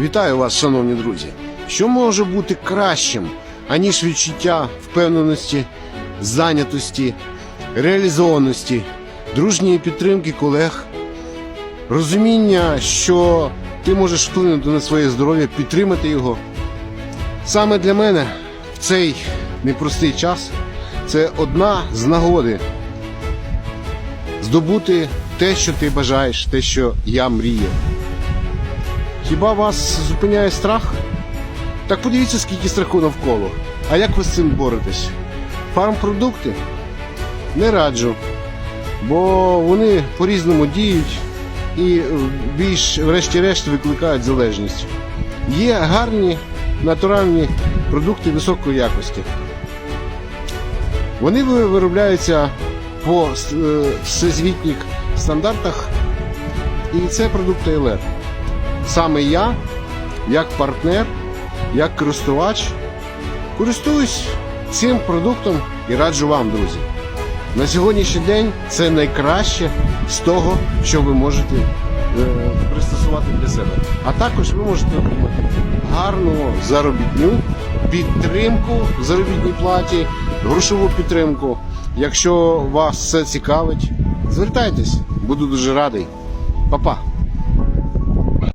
Вітаю вас, шановні друзі. Що може бути кращим, аніж відчуття впевненості, зайнятості, реалізованості, дружньої підтримки колег, розуміння, що ти можеш вплинути на своє здоров'я, підтримати його. Саме для мене в цей непростий час це одна з нагоди здобути те, що ти бажаєш, те, що я мріяв. Хіба вас зупиняє страх? Так подивіться, скільки страху навколо. А як ви з цим боретесь? Фармпродукти? Не раджу, бо вони по-різному діють і більш, врешті-решт, викликають залежність. Є гарні натуральні продукти високої якості. Вони виробляються по е, всесвітніх стандартах, і це продукти ЛР. Саме я, як партнер, як користувач, користуюсь цим продуктом і раджу вам, друзі. На сьогоднішній день це найкраще з того, що ви можете е, пристосувати для себе. А також ви можете отримати гарну заробітню, підтримку в заробітній платі, грошову підтримку. Якщо вас це цікавить, звертайтесь, буду дуже радий. Па-па!